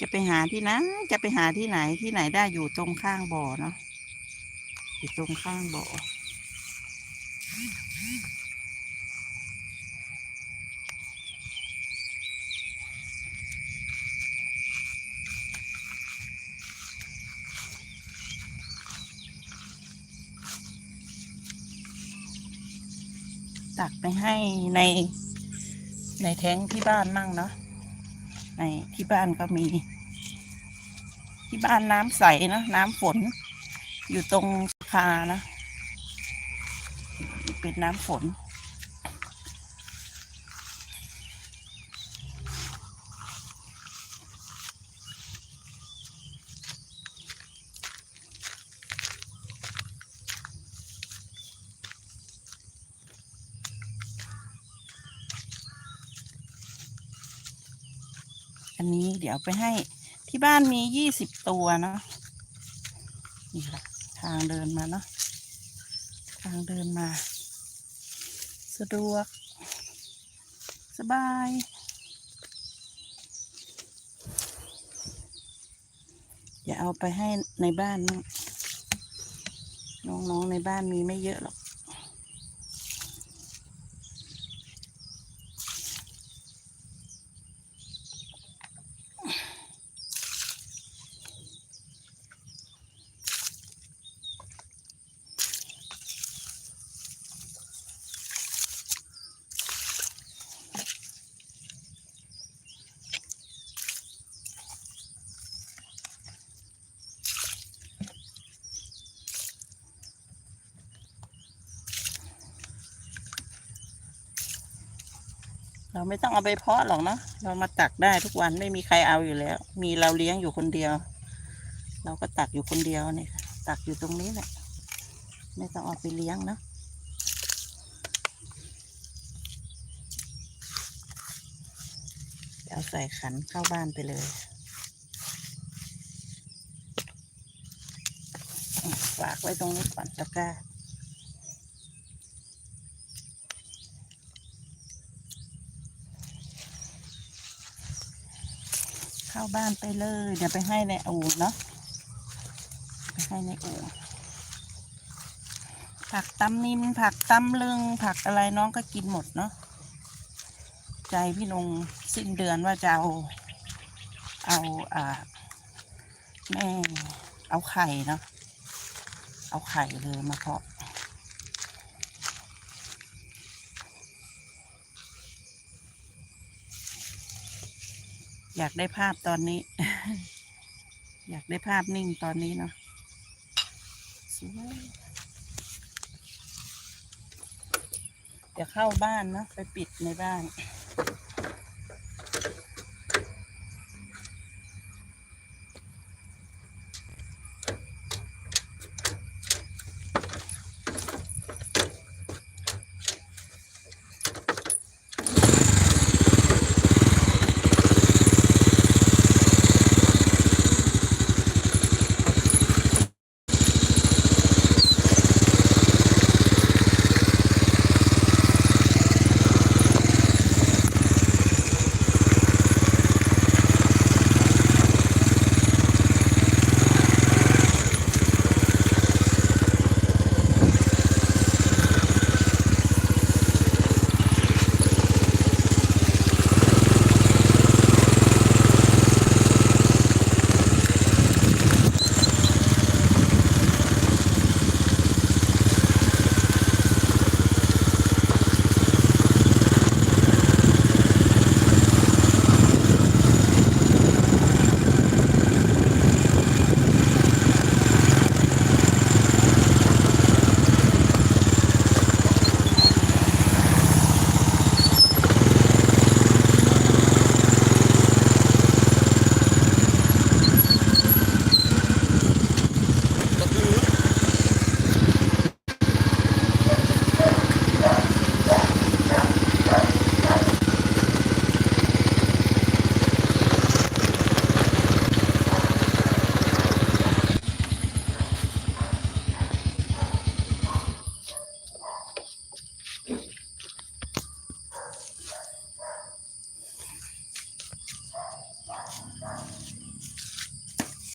จะไปหาที่ไหนจะไปหาที่ไหนที่ไหนได้อยู่ตรงข้างบ่อเนาะอยู่ตรงข้างบ่อตักไปให้ในในแท้งที่บ้านมั่งเนาะ ในที่บ้านก็มี ที่บ้านน้ำใสนะน้ำฝน อยู่ตรงคานะ เป็นน้ำฝน อันนี้เดี๋ยวไปให้ที่บ้านมียี่สิบตัวเนาะนี่แหละทางเดินมาเนาะทางเดินมา สะดวก สบาย อย่าเอาไปให้ในบ้านน้องๆในบ้านมีไม่เยอะหรอก เราไม่ต้องเอาไปเพาะหรอกเนาะเรามาตักได้ทุกวันไม่มีใครเอาอยู่แล้ว มีเราเลี้ยงอยู่คนเดียว เราก็ตักอยู่คนเดียวนี่ค่ะตักอยู่ตรงนี้แหละไม่ต้องเอาไปเลี้ยงเนาะเอาใส่ขันเข้าบ้านไปเลยฝากไว้ตรงนี้ก่อนตะกร้า เข้าบ้านไปเลย เดี๋ยวไปให้ในอู่เนาะไปให้ในอู่ผักตำนินผักตำลึง ผักอะไรน้องก็กินหมดเนาะใจพี่นงสิ้นเดือนว่าจะเอา เอาอ่าแม่เอาไข่เนาะเอาไข่เลยมาเพาะ อยากได้ภาพตอนนี้ อยากได้ภาพนิ่งตอนนี้เนาะเดี๋ยวเข้าบ้านเนาะไปปิดในบ้าน